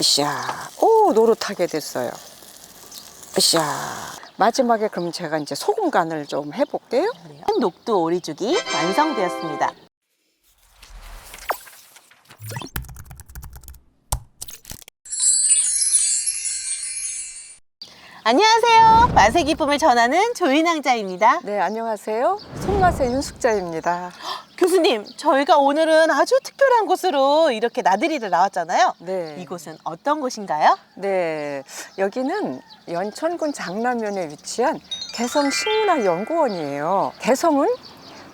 으쌰. 오, 노릇하게 됐어요. 으쌰. 마지막에 그럼 제가 이제 소금 간을 좀 해볼게요. 녹두 오리죽이 완성되었습니다. 안녕하세요. 맛의 기쁨을 전하는 조인왕자입니다. 네, 안녕하세요. 손맛의 윤숙자입니다. 교수님, 저희가 오늘은 아주 특별한 곳으로 이렇게 나들이를 나왔잖아요. 네. 이곳은 어떤 곳인가요? 네, 여기는 연천군 장남면에 위치한 개성 식문화연구원이에요. 개성은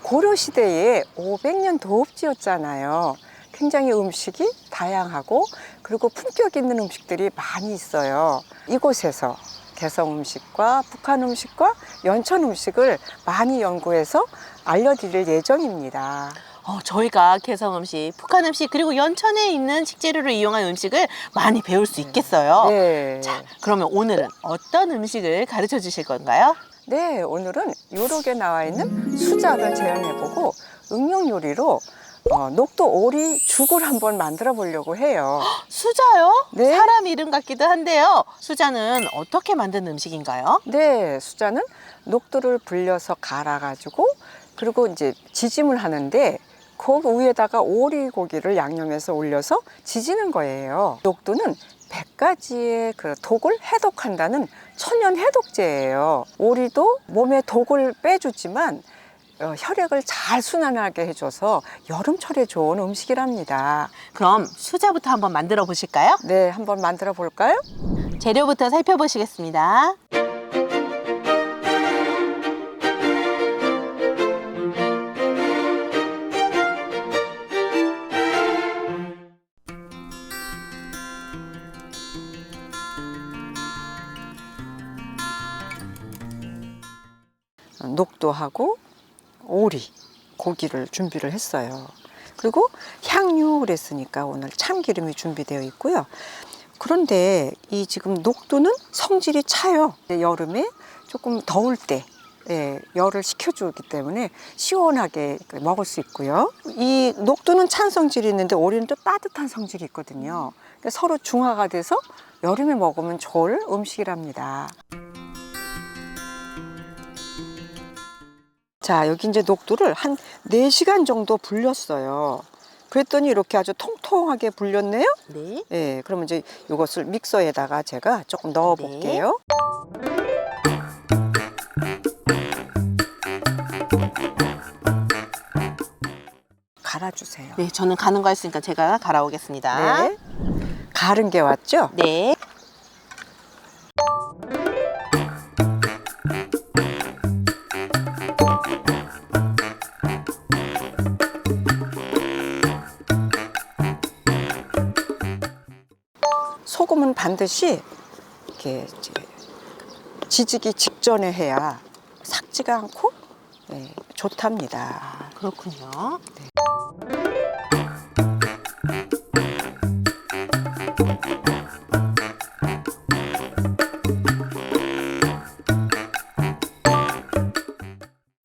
고려시대에 500년 도읍지였잖아요. 굉장히 음식이 다양하고 그리고 품격 있는 음식들이 많이 있어요. 이곳에서 개성 음식과 북한 음식과 연천 음식을 많이 연구해서 알려드릴 예정입니다. 어, 저희가 개성 음식, 북한 음식, 그리고 연천에 있는 식재료를 이용한 음식을 많이 배울 수 있겠어요. 네. 자, 그러면 오늘은 어떤 음식을 가르쳐 주실 건가요? 네, 오늘은 요렇게 나와 있는 수작을 재현해보고 응용 요리로 어, 녹두 오리 죽을 한번 만들어 보려고 해요. 수자요? 네. 사람 이름 같기도 한데요. 수자는 어떻게 만든 음식인가요? 네, 수자는 녹두를 불려서 갈아가지고 그리고 이제 지짐을 하는데 그 위에다가 오리 고기를 양념해서 올려서 지지는 거예요. 녹두는 100가지의 그 독을 해독한다는 천연 해독제예요. 오리도 몸에 독을 빼주지만 어, 혈액을 잘 순환하게 해줘서 여름철에 좋은 음식이랍니다. 그럼 수자부터 한번 만들어 보실까요? 네, 한번 만들어 볼까요? 재료부터 살펴보시겠습니다. 녹두하고 오리, 고기를 준비를 했어요. 그리고 향유 그랬으니까 오늘 참기름이 준비되어 있고요. 그런데 이 지금 녹두는 성질이 차요. 여름에 조금 더울 때 예, 열을 식혀주기 때문에 시원하게 먹을 수 있고요. 이 녹두는 찬 성질이 있는데 오리는 또 따뜻한 성질이 있거든요. 그러니까 서로 중화가 돼서 여름에 먹으면 좋을 음식이랍니다. 자, 여기 이제 녹두를 한 4시간 정도 불렸어요. 그랬더니 이렇게 아주 통통하게 불렸네요. 네. 예, 그러면 이제 이것을 믹서에다가 제가 조금 넣어 볼게요. 갈아주세요. 네, 저는 가는 거 했으니까 제가 갈아오겠습니다. 네. 갈은 게 왔죠? 네. 소금은 반드시 이렇게 지지기 직전에 해야 삭지가 않고 네, 좋답니다. 그렇군요.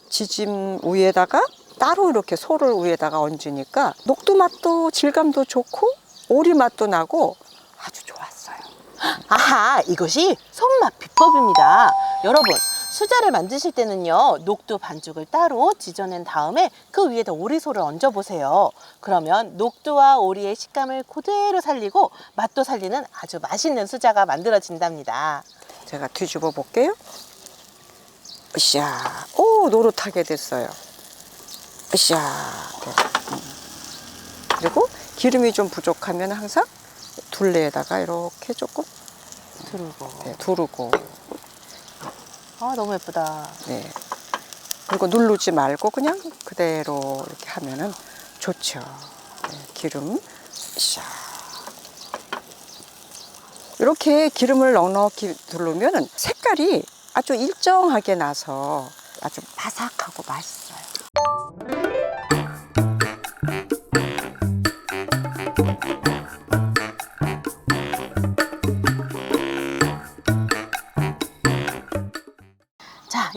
지짐 위에다가 따로 이렇게 소를 위에다가 얹으니까 녹두 맛도 질감도 좋고 오리 맛도 나고. 아하, 이것이 손맛 비법입니다. 여러분, 수자를 만드실 때는요, 녹두 반죽을 따로 지져낸 다음에 그 위에다 오리소를 얹어보세요. 그러면 녹두와 오리의 식감을 그대로 살리고 맛도 살리는 아주 맛있는 수자가 만들어진답니다. 제가 뒤집어 볼게요. 으쌰. 오, 노릇하게 됐어요. 으쌰. 네. 음. 그리고 기름이 좀 부족하면 항상 둘레에다가 이렇게 조금 두르고. 네, 두르고. 아, 너무 예쁘다. 네. 그리고 누르지 말고 그냥 그대로 이렇게 하면은 좋죠. 네, 기름. 샤. 이렇게 기름을 넉넉히 두르면 색깔이 아주 일정하게 나서 아주 바삭하고 맛있어요.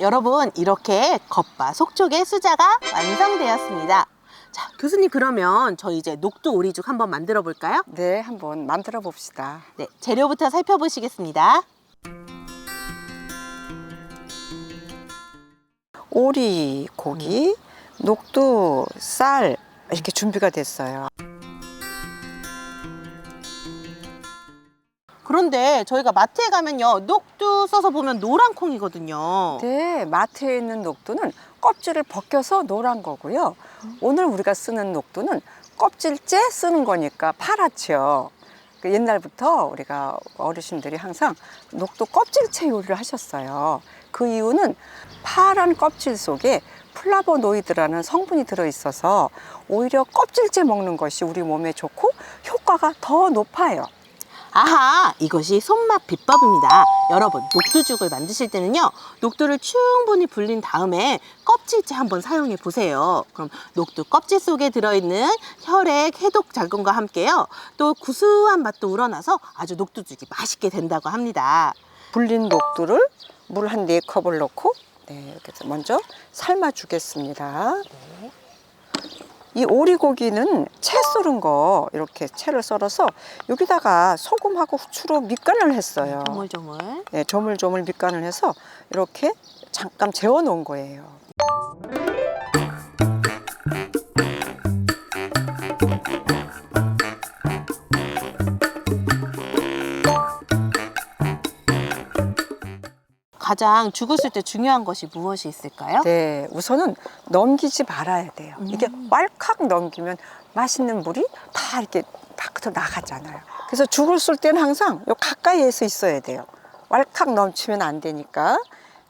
여러분 이렇게 겉바 속촉의 수자가 완성되었습니다. 자, 교수님 그러면 저희 이제 녹두 오리죽 한번 만들어 볼까요? 네, 한번 만들어 봅시다. 네, 재료부터 살펴보시겠습니다. 오리 고기, 녹두 쌀 이렇게 준비가 됐어요. 그런데 저희가 마트에 가면요 녹두 써서 보면 노란 콩이거든요. 네, 마트에 있는 녹두는 껍질을 벗겨서 노란 거고요. 오늘 우리가 쓰는 녹두는 껍질째 쓰는 거니까 파랗죠. 그 옛날부터 우리가 어르신들이 항상 녹두 껍질째 요리를 하셨어요. 그 이유는 파란 껍질 속에 플라보노이드라는 성분이 들어 있어서 오히려 껍질째 먹는 것이 우리 몸에 좋고 효과가 더 높아요. 아하, 이것이 손맛 비법입니다. 여러분, 녹두죽을 만드실 때는요, 녹두를 충분히 불린 다음에 껍질째 한번 사용해 보세요. 그럼 녹두 껍질 속에 들어있는 혈액 해독 작용과 함께요, 또 구수한 맛도 우러나서 아주 녹두죽이 맛있게 된다고 합니다. 불린 녹두를 물 한 네컵을 넣고 네, 이렇게 해서 먼저 삶아 주겠습니다. 이 오리고기는 채 썰은 거 이렇게 채를 썰어서 여기다가 소금하고 후추로 밑간을 했어요. 조물조물. 네, 조물조물 밑간을 해서 이렇게 잠깐 재워 놓은 거예요. 가장 죽을 쓸때 중요한 것이 무엇이 있을까요? 네, 우선은 넘기지 말아야 돼요. 이게 왈칵 넘기면 맛있는 물이 다 이렇게 밖으로 나가잖아요. 그래서 죽을 쓸 때는 항상 요 가까이에서 있어야 돼요. 왈칵 넘치면 안 되니까.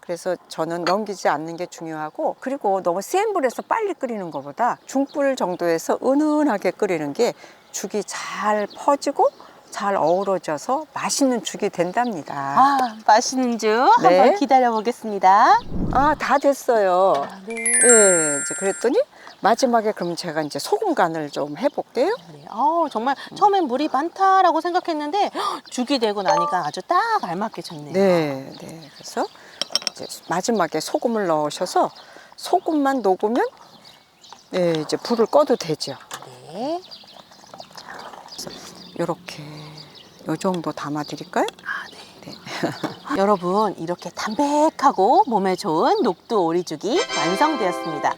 그래서 저는 넘기지 않는 게 중요하고 그리고 너무 센 불에서 빨리 끓이는 것보다 중불 정도에서 은은하게 끓이는 게 죽이 잘 퍼지고 잘 어우러져서 맛있는 죽이 된답니다. 아, 맛있는 죽 네. 한번 기다려 보겠습니다. 아, 다 됐어요. 네. 예, 이제 그랬더니 마지막에 그럼 제가 이제 소금 간을 좀 해볼게요. 네. 어, 정말 처음엔 물이 많다라고 생각했는데 헉, 죽이 되고 나니까 아주 딱 알맞게 졌네요. 네, 네. 그래서 이제 마지막에 소금을 넣으셔서 소금만 녹으면 네, 이제 불을 꺼도 되죠. 네. 이렇게 요 정도 담아 드릴까요? 아, 네. 여러분 이렇게 담백하고 몸에 좋은 녹두 오리죽이 완성되었습니다.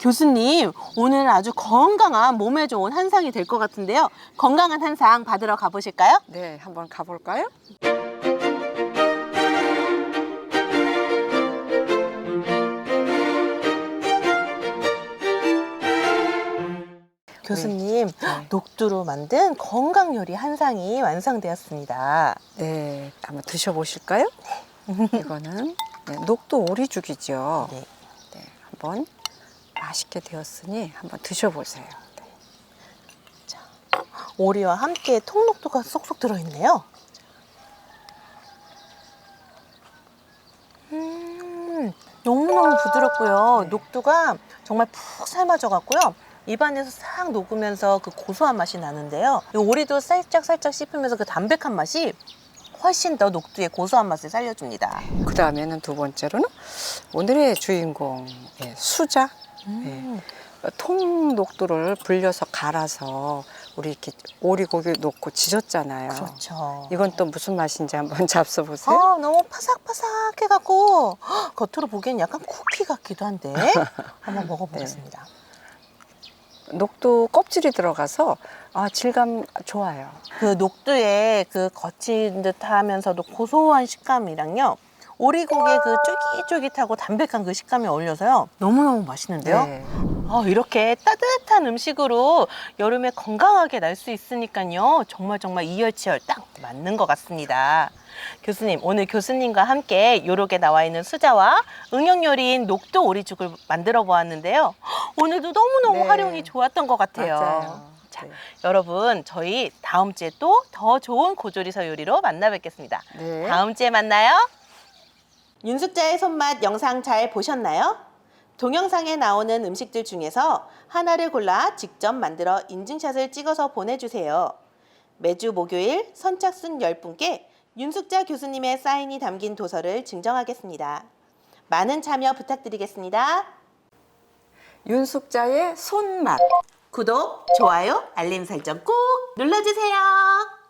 교수님 오늘 아주 건강한 몸에 좋은 한상이 될 것 같은데요. 건강한 한상 받으러 가보실까요? 네, 한번 가볼까요? 교수님 네. 녹두로 만든 건강 요리 한 상이 완성되었습니다. 네, 한번 드셔보실까요? 이거는 네, 녹두 오리죽이죠. 네. 네, 한번 맛있게 되었으니 한번 드셔보세요. 네. 오리와 함께 통녹두가 쏙쏙 들어있네요. 음, 너무너무 부드럽고요. 네. 녹두가 정말 푹 삶아져 갔고요. 입안에서 싹 녹으면서 그 고소한 맛이 나는데요. 이 오리도 살짝 살짝 씹으면서 그 담백한 맛이 훨씬 더 녹두의 고소한 맛을 살려줍니다. 그 다음에는 두 번째로는 오늘의 주인공 예, 수자 음, 통 녹두를 불려서 갈아서 우리 이렇게 오리고기 넣고 지졌잖아요. 그렇죠. 이건 또 무슨 맛인지 한번 잡숴보세요. 아, 너무 파삭파삭해갖고 헉, 겉으로 보기엔 약간 쿠키 같기도 한데 한번 먹어보겠습니다. 녹두 껍질이 들어가서 아, 질감 좋아요. 그 녹두의 그 거친 듯하면서도 고소한 식감이랑요. 오리고기의 그 쫄깃쫄깃하고 담백한 그 식감이 어울려서요. 너무너무 맛있는데요. 네. 아, 이렇게 따뜻한 음식으로 여름에 건강하게 날 수 있으니까요. 정말 정말 이열치열 딱 맞는 것 같습니다. 교수님, 오늘 교수님과 함께 요렇게 나와 있는 수자와 응용 요리인 녹두 오리죽을 만들어 보았는데요. 오늘도 너무너무 네. 활용이 좋았던 것 같아요. 맞아요. 자, 네. 여러분, 저희 다음 주에 또 더 좋은 고조리서 요리로 만나 뵙겠습니다. 네. 다음 주에 만나요. 윤숙자의 손맛 영상 잘 보셨나요? 동영상에 나오는 음식들 중에서 하나를 골라 직접 만들어 인증샷을 찍어서 보내주세요. 매주 목요일 선착순 10분께 윤숙자 교수님의 사인이 담긴 도서를 증정하겠습니다. 많은 참여 부탁드리겠습니다. 윤숙자의 손맛. 구독, 좋아요, 알림 설정 꼭 눌러주세요.